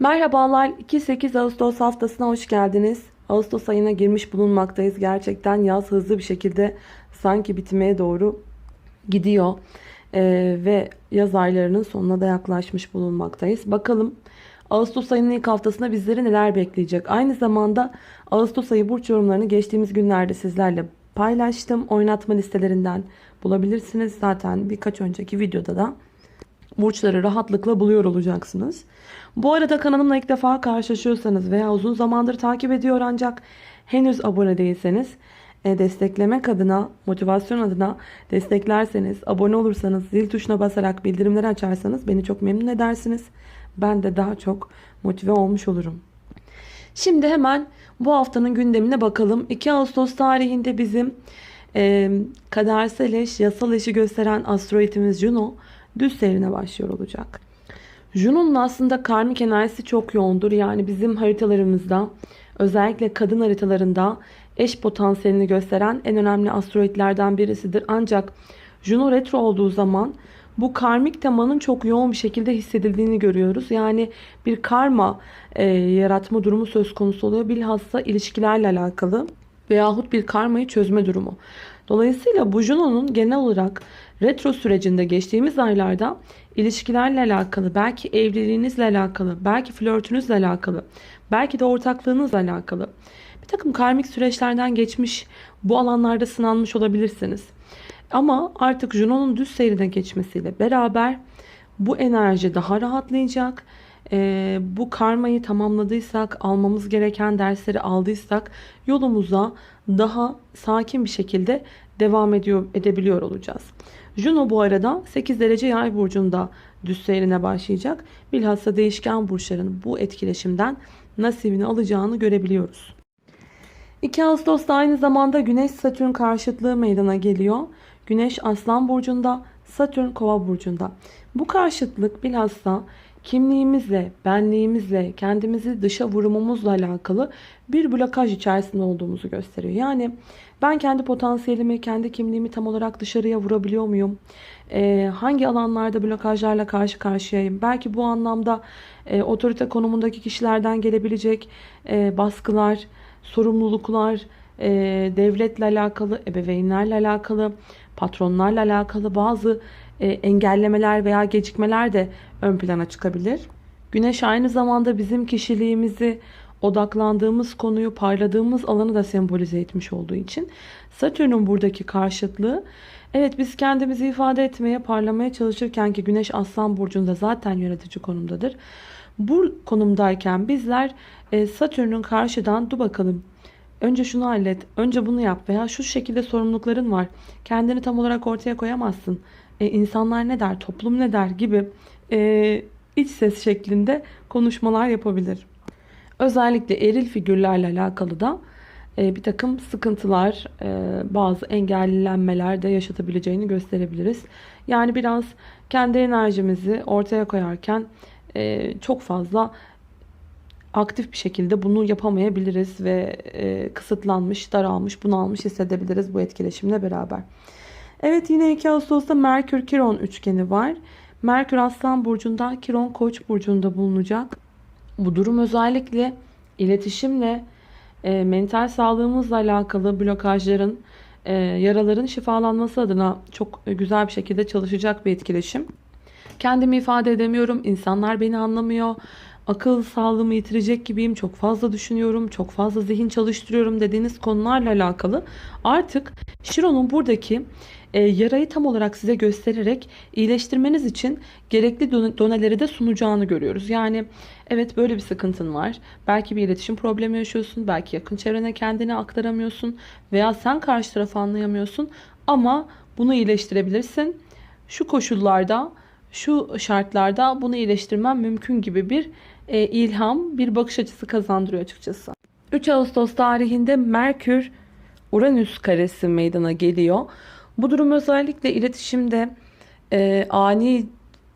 Merhabalar 2-8 Ağustos haftasına hoş geldiniz. Ağustos ayına girmiş bulunmaktayız. Gerçekten yaz hızlı bir şekilde sanki bitmeye doğru gidiyor. Ee, ve yaz aylarının sonuna da yaklaşmış bulunmaktayız. Bakalım Ağustos ayının ilk haftasında bizleri neler bekleyecek? Aynı zamanda Ağustos ayı burç yorumlarını geçtiğimiz günlerde sizlerle paylaştım. Oynatma listelerinden bulabilirsiniz. Zaten birkaç önceki videoda da burçları rahatlıkla buluyor olacaksınız. Bu arada kanalımla ilk defa karşılaşıyorsanız veya uzun zamandır takip ediyor ancak henüz abone değilseniz e, desteklemek adına, motivasyon adına desteklerseniz, abone olursanız, zil tuşuna basarak bildirimleri açarsanız beni çok memnun edersiniz. Ben de daha çok motive olmuş olurum. Şimdi hemen bu haftanın gündemine bakalım. 2 Ağustos tarihinde bizim e, kadersel eş, yasal eşi gösteren asteroidimiz Juno düz seyrine başlıyor olacak. Juno'nun aslında karmik enerjisi çok yoğundur. Yani bizim haritalarımızda özellikle kadın haritalarında eş potansiyelini gösteren en önemli asteroidlerden birisidir. Ancak Juno retro olduğu zaman bu karmik temanın çok yoğun bir şekilde hissedildiğini görüyoruz. Yani bir karma e, yaratma durumu söz konusu oluyor. Bilhassa ilişkilerle alakalı veyahut bir karmayı çözme durumu. Dolayısıyla bu Juno'nun genel olarak retro sürecinde geçtiğimiz aylarda ilişkilerle alakalı, belki evliliğinizle alakalı, belki flörtünüzle alakalı, belki de ortaklığınızla alakalı bir takım karmik süreçlerden geçmiş bu alanlarda sınanmış olabilirsiniz. Ama artık Juno'nun düz seyrine geçmesiyle beraber bu enerji daha rahatlayacak. Ee, bu karmayı tamamladıysak, almamız gereken dersleri aldıysak yolumuza daha sakin bir şekilde devam ediyor edebiliyor olacağız. Juno bu arada 8 derece yay burcunda düz seyrine başlayacak. Bilhassa değişken burçların bu etkileşimden nasibini alacağını görebiliyoruz. 2 Ağustos'ta aynı zamanda Güneş Satürn karşıtlığı meydana geliyor. Güneş Aslan burcunda, Satürn Kova burcunda. Bu karşıtlık bilhassa kimliğimizle, benliğimizle, kendimizi dışa vurumumuzla alakalı bir blokaj içerisinde olduğumuzu gösteriyor. Yani ben kendi potansiyelimi, kendi kimliğimi tam olarak dışarıya vurabiliyor muyum? Ee, hangi alanlarda blokajlarla karşı karşıyayım? Belki bu anlamda e, otorite konumundaki kişilerden gelebilecek e, baskılar, sorumluluklar, e, devletle alakalı, ebeveynlerle alakalı, patronlarla alakalı bazı e, engellemeler veya gecikmeler de ön plana çıkabilir. Güneş aynı zamanda bizim kişiliğimizi, odaklandığımız konuyu, parladığımız alanı da sembolize etmiş olduğu için Satürn'ün buradaki karşıtlığı evet biz kendimizi ifade etmeye, parlamaya çalışırken ki Güneş Aslan burcunda zaten yönetici konumdadır. Bu konumdayken bizler e, Satürn'ün karşıdan dur bakalım önce şunu hallet, önce bunu yap veya şu şekilde sorumlulukların var. Kendini tam olarak ortaya koyamazsın. E, insanlar ne der, toplum ne der gibi e, iç ses şeklinde konuşmalar yapabilir. Özellikle eril figürlerle alakalı da e, bir takım sıkıntılar, e, bazı engellenmeler de yaşatabileceğini gösterebiliriz. Yani biraz kendi enerjimizi ortaya koyarken e, çok fazla aktif bir şekilde bunu yapamayabiliriz ve kısıtlanmış, daralmış, bunalmış hissedebiliriz bu etkileşimle beraber. Evet yine 2 Ağustos'ta Merkür Kiron üçgeni var. Merkür Aslan burcunda, Kiron Koç burcunda bulunacak. Bu durum özellikle iletişimle, e, mental sağlığımızla alakalı blokajların, e, yaraların şifalanması adına çok güzel bir şekilde çalışacak bir etkileşim. Kendimi ifade edemiyorum, insanlar beni anlamıyor, akıl sağlığımı yitirecek gibiyim, çok fazla düşünüyorum, çok fazla zihin çalıştırıyorum dediğiniz konularla alakalı artık Şiron'un buradaki e, yarayı tam olarak size göstererek iyileştirmeniz için gerekli don- doneleri de sunacağını görüyoruz. Yani evet böyle bir sıkıntın var. Belki bir iletişim problemi yaşıyorsun. Belki yakın çevrene kendini aktaramıyorsun. Veya sen karşı tarafı anlayamıyorsun. Ama bunu iyileştirebilirsin. Şu koşullarda, şu şartlarda bunu iyileştirmem mümkün gibi bir e, ilham, bir bakış açısı kazandırıyor açıkçası. 3 Ağustos tarihinde Merkür Uranüs karesi meydana geliyor. Bu durum özellikle iletişimde e, ani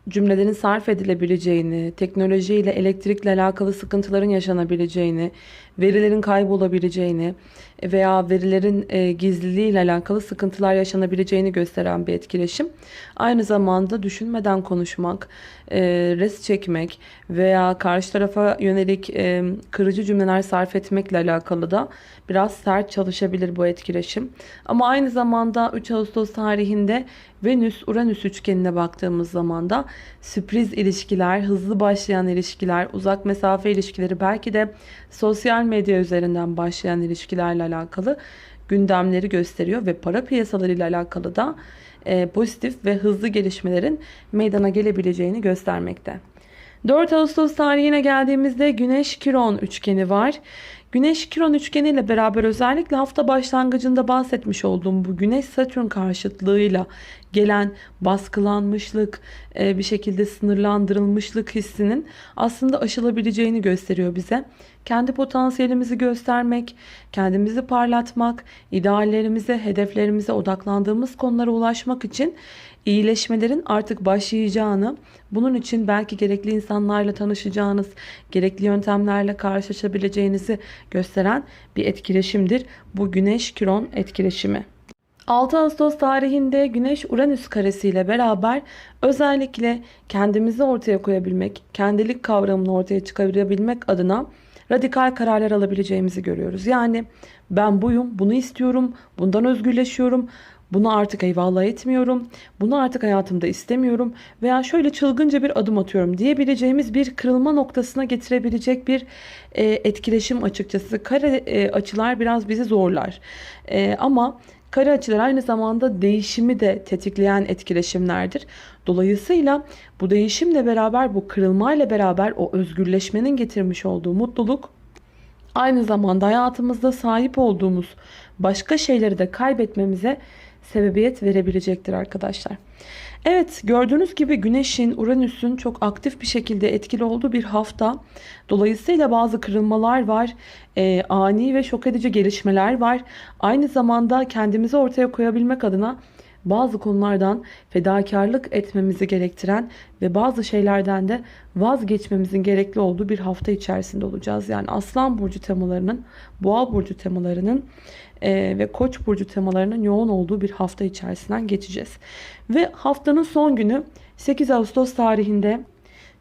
cümlelerin sarf edilebileceğini, teknolojiyle, elektrikle alakalı sıkıntıların yaşanabileceğini, verilerin kaybolabileceğini veya verilerin e, gizliliği ile alakalı sıkıntılar yaşanabileceğini gösteren bir etkileşim. Aynı zamanda düşünmeden konuşmak, e, res çekmek veya karşı tarafa yönelik e, kırıcı cümleler sarf etmekle alakalı da biraz sert çalışabilir bu etkileşim. Ama aynı zamanda 3 Ağustos tarihinde Venüs-Uranüs üçgenine baktığımız zaman da sürpriz ilişkiler, hızlı başlayan ilişkiler, uzak mesafe ilişkileri belki de sosyal medya üzerinden başlayan ilişkilerle alakalı gündemleri gösteriyor ve para piyasaları ile alakalı da e, pozitif ve hızlı gelişmelerin meydana gelebileceğini göstermekte. 4 Ağustos tarihine geldiğimizde Güneş Kiron üçgeni var. Güneş Kiron üçgeni ile beraber özellikle hafta başlangıcında bahsetmiş olduğum bu Güneş Satürn karşıtlığıyla gelen baskılanmışlık, e, bir şekilde sınırlandırılmışlık hissinin aslında aşılabileceğini gösteriyor bize. Kendi potansiyelimizi göstermek, kendimizi parlatmak, ideallerimize, hedeflerimize odaklandığımız konulara ulaşmak için iyileşmelerin artık başlayacağını, bunun için belki gerekli insanlarla tanışacağınız, gerekli yöntemlerle karşılaşabileceğinizi gösteren bir etkileşimdir. Bu Güneş Kiron etkileşimi. 6 Ağustos tarihinde Güneş Uranüs karesi ile beraber özellikle kendimizi ortaya koyabilmek, kendilik kavramını ortaya çıkarabilmek adına radikal kararlar alabileceğimizi görüyoruz. Yani ben buyum, bunu istiyorum, bundan özgürleşiyorum, bunu artık eyvallah etmiyorum. Bunu artık hayatımda istemiyorum. Veya şöyle çılgınca bir adım atıyorum diyebileceğimiz bir kırılma noktasına getirebilecek bir e, etkileşim açıkçası. Kare e, açılar biraz bizi zorlar. E, ama kare açılar aynı zamanda değişimi de tetikleyen etkileşimlerdir. Dolayısıyla bu değişimle beraber bu kırılmayla beraber o özgürleşmenin getirmiş olduğu mutluluk aynı zamanda hayatımızda sahip olduğumuz başka şeyleri de kaybetmemize sebebiyet verebilecektir arkadaşlar. Evet gördüğünüz gibi Güneş'in Uranüs'ün çok aktif bir şekilde etkili olduğu bir hafta. Dolayısıyla bazı kırılmalar var, e, ani ve şok edici gelişmeler var. Aynı zamanda kendimizi ortaya koyabilmek adına bazı konulardan fedakarlık etmemizi gerektiren ve bazı şeylerden de vazgeçmemizin gerekli olduğu bir hafta içerisinde olacağız. Yani Aslan Burcu temalarının, Boğa Burcu temalarının e, ve Koç burcu temalarının yoğun olduğu bir hafta içerisinden geçeceğiz. Ve haftanın son günü 8 Ağustos tarihinde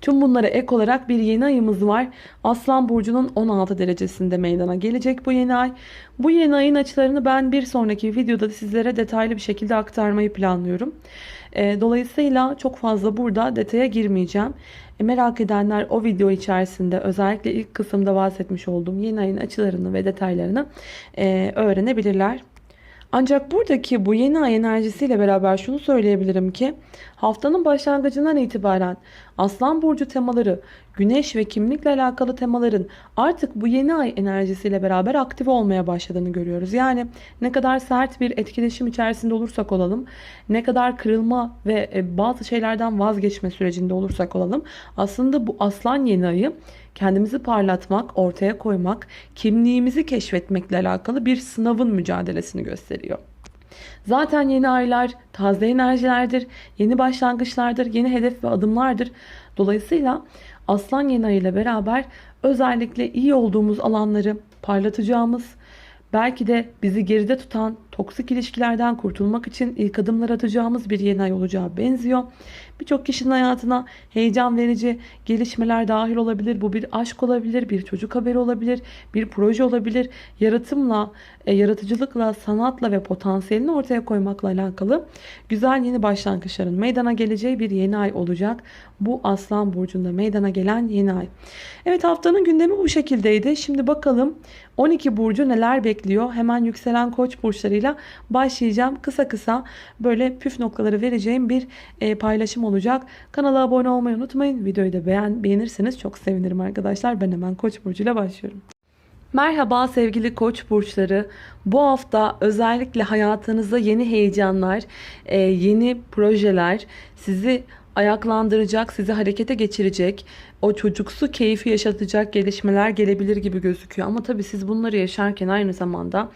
Tüm bunlara ek olarak bir yeni ayımız var. Aslan Burcu'nun 16 derecesinde meydana gelecek bu yeni ay. Bu yeni ayın açılarını ben bir sonraki videoda sizlere detaylı bir şekilde aktarmayı planlıyorum. E, dolayısıyla çok fazla burada detaya girmeyeceğim. E, merak edenler o video içerisinde özellikle ilk kısımda bahsetmiş olduğum yeni ayın açılarını ve detaylarını e, öğrenebilirler. Ancak buradaki bu yeni ay enerjisiyle beraber şunu söyleyebilirim ki haftanın başlangıcından itibaren Aslan Burcu temaları, güneş ve kimlikle alakalı temaların artık bu yeni ay enerjisiyle beraber aktif olmaya başladığını görüyoruz. Yani ne kadar sert bir etkileşim içerisinde olursak olalım, ne kadar kırılma ve e, bazı şeylerden vazgeçme sürecinde olursak olalım aslında bu aslan yeni ayı kendimizi parlatmak, ortaya koymak, kimliğimizi keşfetmekle alakalı bir sınavın mücadelesini gösteriyor. Zaten yeni aylar taze enerjilerdir, yeni başlangıçlardır, yeni hedef ve adımlardır. Dolayısıyla Aslan yeni ayıyla beraber özellikle iyi olduğumuz alanları parlatacağımız, belki de bizi geride tutan toksik ilişkilerden kurtulmak için ilk adımlar atacağımız bir yeni ay olacağı benziyor. Birçok kişinin hayatına heyecan verici gelişmeler dahil olabilir. Bu bir aşk olabilir, bir çocuk haberi olabilir, bir proje olabilir. Yaratımla, e, yaratıcılıkla, sanatla ve potansiyelini ortaya koymakla alakalı güzel yeni başlangıçların meydana geleceği bir yeni ay olacak. Bu Aslan Burcu'nda meydana gelen yeni ay. Evet haftanın gündemi bu şekildeydi. Şimdi bakalım 12 burcu neler bekliyor? Hemen yükselen koç burçlarıyla başlayacağım. Kısa kısa böyle püf noktaları vereceğim bir e, paylaşım olacak. Kanala abone olmayı unutmayın. Videoyu da beğen, beğenirseniz çok sevinirim arkadaşlar. Ben hemen Koç burcuyla başlıyorum. Merhaba sevgili koç burçları. Bu hafta özellikle hayatınızda yeni heyecanlar, e, yeni projeler sizi ayaklandıracak, sizi harekete geçirecek, o çocuksu keyfi yaşatacak gelişmeler gelebilir gibi gözüküyor. Ama tabii siz bunları yaşarken aynı zamanda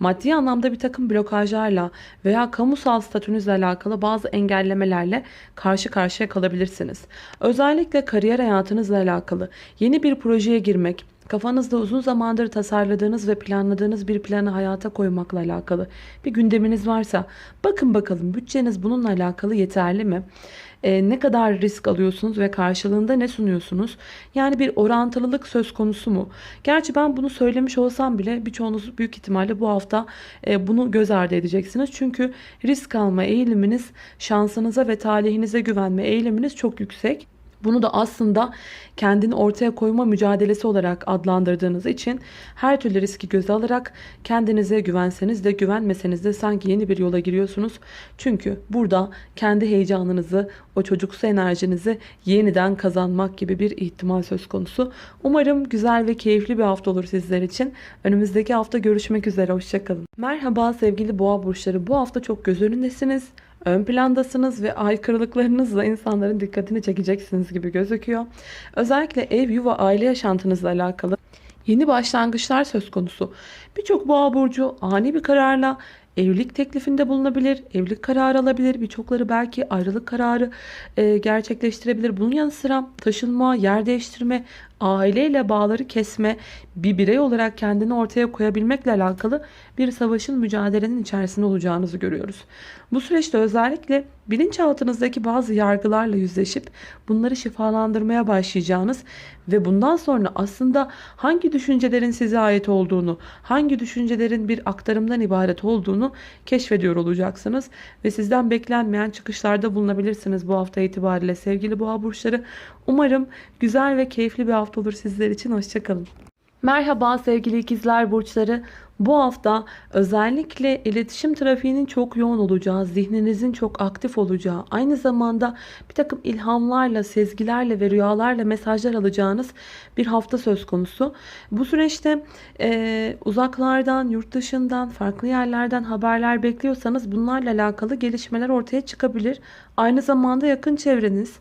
maddi anlamda bir takım blokajlarla veya kamusal statünüzle alakalı bazı engellemelerle karşı karşıya kalabilirsiniz. Özellikle kariyer hayatınızla alakalı yeni bir projeye girmek, kafanızda uzun zamandır tasarladığınız ve planladığınız bir planı hayata koymakla alakalı bir gündeminiz varsa bakın bakalım bütçeniz bununla alakalı yeterli mi? Ee, ne kadar risk alıyorsunuz ve karşılığında ne sunuyorsunuz? Yani bir orantılılık söz konusu mu? Gerçi ben bunu söylemiş olsam bile birçoğunuz büyük ihtimalle bu hafta e, bunu göz ardı edeceksiniz. Çünkü risk alma eğiliminiz, şansınıza ve talihinize güvenme eğiliminiz çok yüksek. Bunu da aslında kendini ortaya koyma mücadelesi olarak adlandırdığınız için her türlü riski göze alarak kendinize güvenseniz de güvenmeseniz de sanki yeni bir yola giriyorsunuz. Çünkü burada kendi heyecanınızı, o çocuksu enerjinizi yeniden kazanmak gibi bir ihtimal söz konusu. Umarım güzel ve keyifli bir hafta olur sizler için. Önümüzdeki hafta görüşmek üzere. Hoşçakalın. Merhaba sevgili boğa burçları. Bu hafta çok göz önündesiniz ön plandasınız ve aykırılıklarınızla insanların dikkatini çekeceksiniz gibi gözüküyor. Özellikle ev, yuva, aile yaşantınızla alakalı yeni başlangıçlar söz konusu. Birçok boğa burcu ani bir kararla evlilik teklifinde bulunabilir, evlilik kararı alabilir. Birçokları belki ayrılık kararı e, gerçekleştirebilir. Bunun yanı sıra taşınma, yer değiştirme, aileyle bağları kesme, bir birey olarak kendini ortaya koyabilmekle alakalı bir savaşın mücadelenin içerisinde olacağınızı görüyoruz. Bu süreçte özellikle bilinçaltınızdaki bazı yargılarla yüzleşip bunları şifalandırmaya başlayacağınız ve bundan sonra aslında hangi düşüncelerin size ait olduğunu, hangi düşüncelerin bir aktarımdan ibaret olduğunu keşfediyor olacaksınız ve sizden beklenmeyen çıkışlarda bulunabilirsiniz bu hafta itibariyle sevgili boğa burçları. Umarım güzel ve keyifli bir hafta olur sizler için. Hoşçakalın. Merhaba sevgili ikizler burçları. Bu hafta özellikle iletişim trafiğinin çok yoğun olacağı, zihninizin çok aktif olacağı, aynı zamanda bir takım ilhamlarla, sezgilerle ve rüyalarla mesajlar alacağınız bir hafta söz konusu. Bu süreçte e, uzaklardan, yurt dışından, farklı yerlerden haberler bekliyorsanız bunlarla alakalı gelişmeler ortaya çıkabilir. Aynı zamanda yakın çevreniz,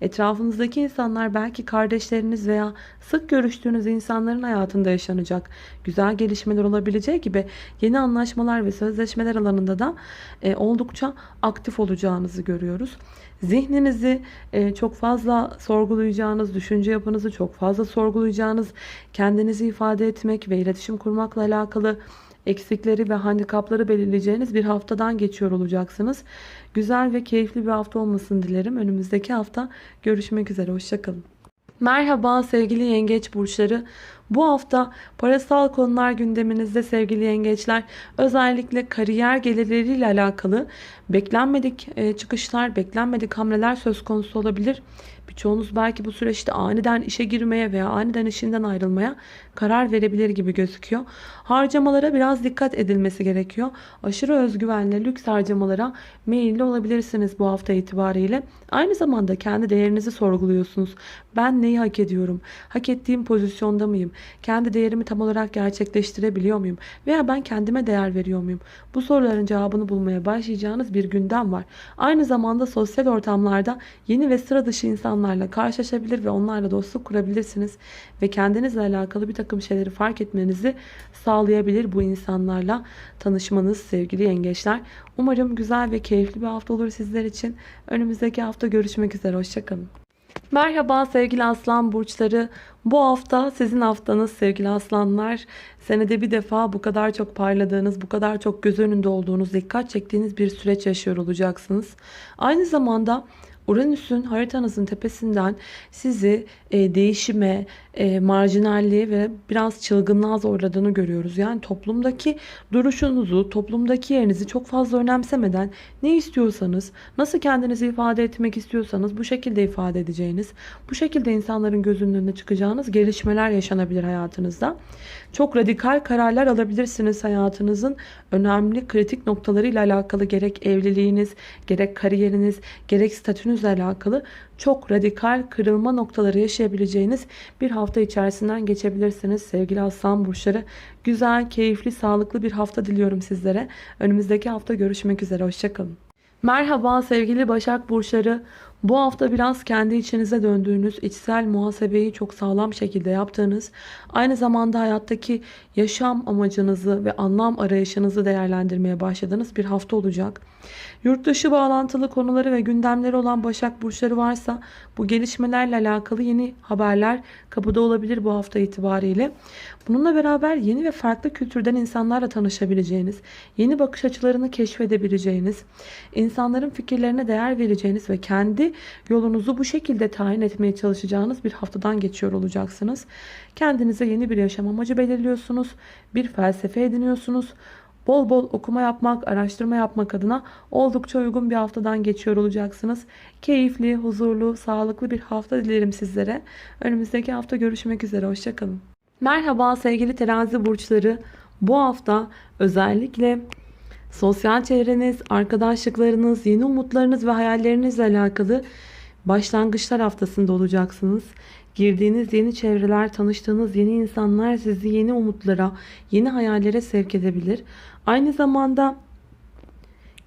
Etrafınızdaki insanlar belki kardeşleriniz veya sık görüştüğünüz insanların hayatında yaşanacak güzel gelişmeler olabileceği gibi yeni anlaşmalar ve sözleşmeler alanında da e, oldukça aktif olacağınızı görüyoruz. Zihninizi e, çok fazla sorgulayacağınız, düşünce yapınızı çok fazla sorgulayacağınız, kendinizi ifade etmek ve iletişim kurmakla alakalı eksikleri ve handikapları belirleyeceğiniz bir haftadan geçiyor olacaksınız. Güzel ve keyifli bir hafta olmasını dilerim. Önümüzdeki hafta görüşmek üzere. Hoşçakalın. Merhaba sevgili yengeç burçları. Bu hafta parasal konular gündeminizde sevgili yengeçler. Özellikle kariyer gelirleriyle alakalı beklenmedik e, çıkışlar, beklenmedik hamleler söz konusu olabilir. Birçoğunuz belki bu süreçte aniden işe girmeye veya aniden işinden ayrılmaya karar verebilir gibi gözüküyor. Harcamalara biraz dikkat edilmesi gerekiyor. Aşırı özgüvenle lüks harcamalara meyilli olabilirsiniz bu hafta itibariyle. Aynı zamanda kendi değerinizi sorguluyorsunuz. Ben neyi hak ediyorum? Hak ettiğim pozisyonda mıyım? Kendi değerimi tam olarak gerçekleştirebiliyor muyum? Veya ben kendime değer veriyor muyum? Bu soruların cevabını bulmaya başlayacağınız bir gündem var. Aynı zamanda sosyal ortamlarda yeni ve sıra dışı insanlarla karşılaşabilir ve onlarla dostluk kurabilirsiniz. Ve kendinizle alakalı bir takım şeyleri fark etmenizi sağlayabilir bu insanlarla tanışmanız sevgili yengeçler. Umarım güzel ve keyifli bir hafta olur sizler için. Önümüzdeki hafta görüşmek üzere. Hoşçakalın. Merhaba sevgili aslan burçları. Bu hafta sizin haftanız sevgili aslanlar. Senede bir defa bu kadar çok parladığınız, bu kadar çok göz önünde olduğunuz, dikkat çektiğiniz bir süreç yaşıyor olacaksınız. Aynı zamanda Uranüs'ün haritanızın tepesinden sizi e, değişime, e, marjinalliğe ve biraz çılgınlığa zorladığını görüyoruz. Yani toplumdaki duruşunuzu, toplumdaki yerinizi çok fazla önemsemeden ne istiyorsanız, nasıl kendinizi ifade etmek istiyorsanız bu şekilde ifade edeceğiniz, bu şekilde insanların gözünün önüne çıkacağınız gelişmeler yaşanabilir hayatınızda. Çok radikal kararlar alabilirsiniz hayatınızın önemli kritik noktalarıyla alakalı gerek evliliğiniz, gerek kariyeriniz, gerek statünüzle alakalı çok radikal kırılma noktaları yaşayabileceğiniz bir hafta içerisinden geçebilirsiniz sevgili aslan burçları. Güzel, keyifli, sağlıklı bir hafta diliyorum sizlere. Önümüzdeki hafta görüşmek üzere. Hoşçakalın. Merhaba sevgili Başak Burçları. Bu hafta biraz kendi içinize döndüğünüz, içsel muhasebeyi çok sağlam şekilde yaptığınız, aynı zamanda hayattaki yaşam amacınızı ve anlam arayışınızı değerlendirmeye başladığınız bir hafta olacak. Yurt dışı bağlantılı konuları ve gündemleri olan Başak Burçları varsa bu gelişmelerle alakalı yeni haberler kapıda olabilir bu hafta itibariyle. Bununla beraber yeni ve farklı kültürden insanlarla tanışabileceğiniz, yeni bakış açılarını keşfedebileceğiniz, insanların fikirlerine değer vereceğiniz ve kendi yolunuzu bu şekilde tayin etmeye çalışacağınız bir haftadan geçiyor olacaksınız. Kendinize yeni bir yaşam amacı belirliyorsunuz, bir felsefe ediniyorsunuz. Bol bol okuma yapmak, araştırma yapmak adına oldukça uygun bir haftadan geçiyor olacaksınız. Keyifli, huzurlu, sağlıklı bir hafta dilerim sizlere. Önümüzdeki hafta görüşmek üzere. Hoşçakalın. Merhaba sevgili terazi burçları. Bu hafta özellikle sosyal çevreniz, arkadaşlıklarınız, yeni umutlarınız ve hayallerinizle alakalı başlangıçlar haftasında olacaksınız. Girdiğiniz yeni çevreler, tanıştığınız yeni insanlar sizi yeni umutlara, yeni hayallere sevk edebilir. Aynı zamanda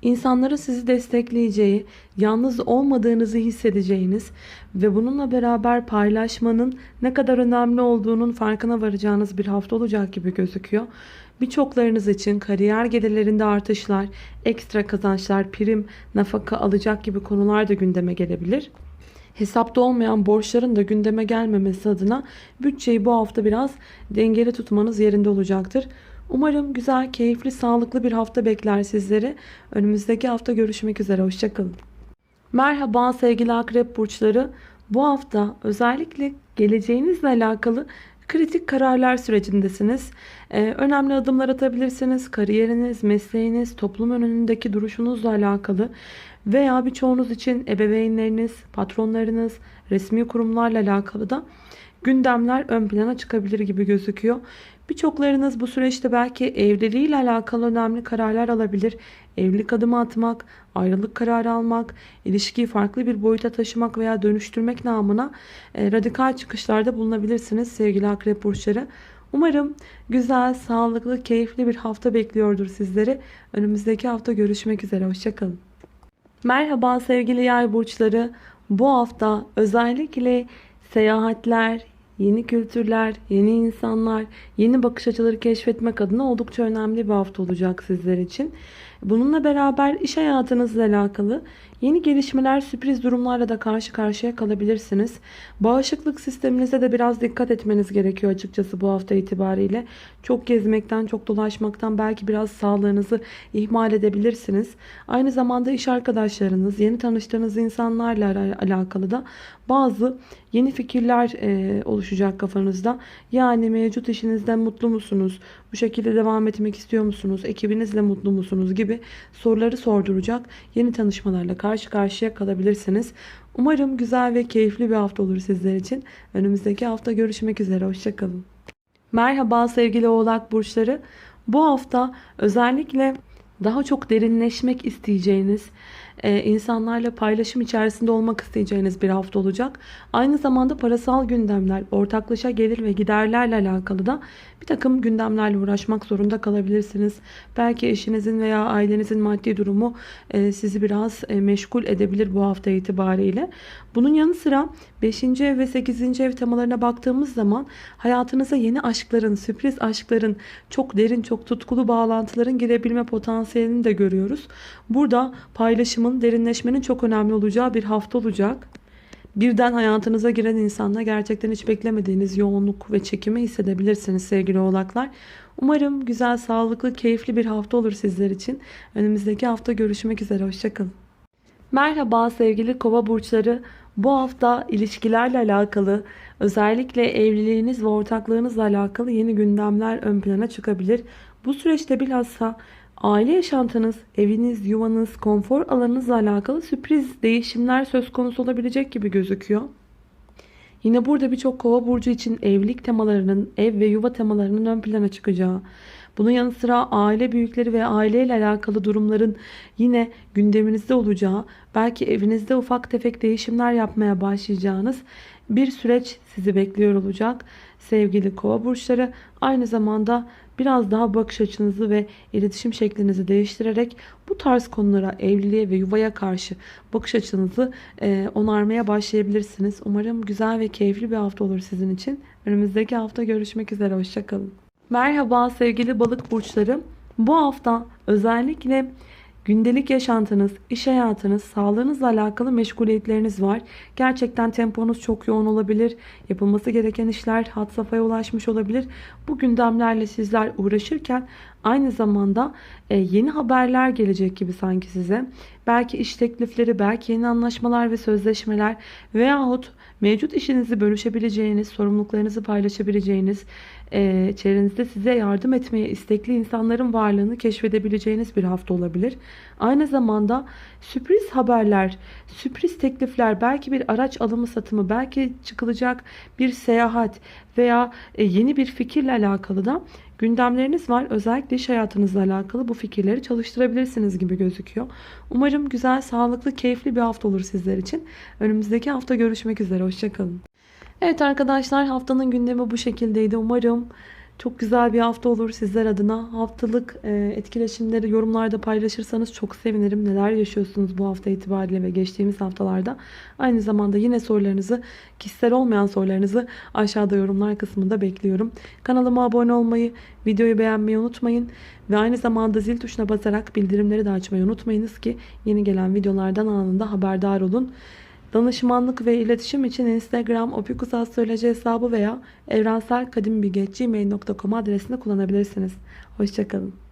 insanların sizi destekleyeceği, yalnız olmadığınızı hissedeceğiniz ve bununla beraber paylaşmanın ne kadar önemli olduğunun farkına varacağınız bir hafta olacak gibi gözüküyor. Birçoklarınız için kariyer gelirlerinde artışlar, ekstra kazançlar, prim, nafaka alacak gibi konular da gündeme gelebilir. Hesapta olmayan borçların da gündeme gelmemesi adına bütçeyi bu hafta biraz dengeli tutmanız yerinde olacaktır. Umarım güzel, keyifli, sağlıklı bir hafta bekler sizleri. Önümüzdeki hafta görüşmek üzere. Hoşçakalın. Merhaba sevgili akrep burçları. Bu hafta özellikle geleceğinizle alakalı kritik kararlar sürecindesiniz. Ee, önemli adımlar atabilirsiniz. Kariyeriniz, mesleğiniz, toplum önündeki duruşunuzla alakalı veya birçoğunuz için ebeveynleriniz, patronlarınız, resmi kurumlarla alakalı da gündemler ön plana çıkabilir gibi gözüküyor. Birçoklarınız bu süreçte belki evliliğiyle alakalı önemli kararlar alabilir. Evlilik adımı atmak, ayrılık kararı almak, ilişkiyi farklı bir boyuta taşımak veya dönüştürmek namına e, radikal çıkışlarda bulunabilirsiniz sevgili akrep burçları. Umarım güzel, sağlıklı, keyifli bir hafta bekliyordur sizleri. Önümüzdeki hafta görüşmek üzere. Hoşçakalın. Merhaba sevgili yay burçları. Bu hafta özellikle seyahatler, yeni kültürler, yeni insanlar, yeni bakış açıları keşfetmek adına oldukça önemli bir hafta olacak sizler için. Bununla beraber iş hayatınızla alakalı yeni gelişmeler, sürpriz durumlarla da karşı karşıya kalabilirsiniz. Bağışıklık sisteminize de biraz dikkat etmeniz gerekiyor açıkçası bu hafta itibariyle. Çok gezmekten, çok dolaşmaktan belki biraz sağlığınızı ihmal edebilirsiniz. Aynı zamanda iş arkadaşlarınız, yeni tanıştığınız insanlarla alakalı da bazı yeni fikirler e, oluşacak kafanızda. Yani mevcut işinizden mutlu musunuz? Bu şekilde devam etmek istiyor musunuz? Ekibinizle mutlu musunuz? Gibi soruları sorduracak yeni tanışmalarla karşı karşıya kalabilirsiniz. Umarım güzel ve keyifli bir hafta olur sizler için. Önümüzdeki hafta görüşmek üzere. Hoşçakalın. Merhaba sevgili oğlak burçları. Bu hafta özellikle daha çok derinleşmek isteyeceğiniz, e, insanlarla paylaşım içerisinde olmak isteyeceğiniz bir hafta olacak. Aynı zamanda parasal gündemler, ortaklaşa gelir ve giderlerle alakalı da bir takım gündemlerle uğraşmak zorunda kalabilirsiniz. Belki eşinizin veya ailenizin maddi durumu e, sizi biraz e, meşgul edebilir bu hafta itibariyle. Bunun yanı sıra 5. ev ve 8. ev temalarına baktığımız zaman hayatınıza yeni aşkların, sürpriz aşkların, çok derin, çok tutkulu bağlantıların girebilme potansiyelini de görüyoruz. Burada paylaşımın, derinleşmenin çok önemli olacağı bir hafta olacak. Birden hayatınıza giren insanla gerçekten hiç beklemediğiniz yoğunluk ve çekimi hissedebilirsiniz sevgili oğlaklar. Umarım güzel, sağlıklı, keyifli bir hafta olur sizler için. Önümüzdeki hafta görüşmek üzere. Hoşçakalın. Merhaba sevgili kova burçları. Bu hafta ilişkilerle alakalı özellikle evliliğiniz ve ortaklığınızla alakalı yeni gündemler ön plana çıkabilir. Bu süreçte bilhassa aile yaşantınız, eviniz, yuvanız, konfor alanınızla alakalı sürpriz değişimler söz konusu olabilecek gibi gözüküyor. Yine burada birçok kova burcu için evlilik temalarının, ev ve yuva temalarının ön plana çıkacağı, bunun yanı sıra aile büyükleri ve aileyle alakalı durumların yine gündeminizde olacağı, belki evinizde ufak tefek değişimler yapmaya başlayacağınız bir süreç sizi bekliyor olacak. Sevgili kova burçları aynı zamanda biraz daha bakış açınızı ve iletişim şeklinizi değiştirerek bu tarz konulara, evliliğe ve yuvaya karşı bakış açınızı e, onarmaya başlayabilirsiniz. Umarım güzel ve keyifli bir hafta olur sizin için. Önümüzdeki hafta görüşmek üzere. Hoşçakalın. Merhaba sevgili balık burçları. Bu hafta özellikle gündelik yaşantınız, iş hayatınız, sağlığınızla alakalı meşguliyetleriniz var. Gerçekten temponuz çok yoğun olabilir. Yapılması gereken işler had safhaya ulaşmış olabilir. Bu gündemlerle sizler uğraşırken aynı zamanda e, yeni haberler gelecek gibi sanki size. Belki iş teklifleri, belki yeni anlaşmalar ve sözleşmeler veyahut mevcut işinizi bölüşebileceğiniz, sorumluluklarınızı paylaşabileceğiniz, e, çevrenizde size yardım etmeye istekli insanların varlığını keşfedebileceğiniz bir hafta olabilir. Aynı zamanda sürpriz haberler, sürpriz teklifler, belki bir araç alımı satımı, belki çıkılacak bir seyahat veya e, yeni bir fikirle alakalı da gündemleriniz var. Özellikle iş hayatınızla alakalı bu fikirleri çalıştırabilirsiniz gibi gözüküyor. Umarım güzel, sağlıklı, keyifli bir hafta olur sizler için. Önümüzdeki hafta görüşmek üzere. Hoşçakalın. Evet arkadaşlar haftanın gündemi bu şekildeydi. Umarım çok güzel bir hafta olur sizler adına. Haftalık e, etkileşimleri yorumlarda paylaşırsanız çok sevinirim. Neler yaşıyorsunuz bu hafta itibariyle ve geçtiğimiz haftalarda. Aynı zamanda yine sorularınızı, kişisel olmayan sorularınızı aşağıda yorumlar kısmında bekliyorum. Kanalıma abone olmayı, videoyu beğenmeyi unutmayın. Ve aynı zamanda zil tuşuna basarak bildirimleri de açmayı unutmayınız ki yeni gelen videolardan anında haberdar olun. Danışmanlık ve iletişim için Instagram opikusastroloji hesabı veya evrenselkadimbilge.gmail.com adresini kullanabilirsiniz. Hoşçakalın.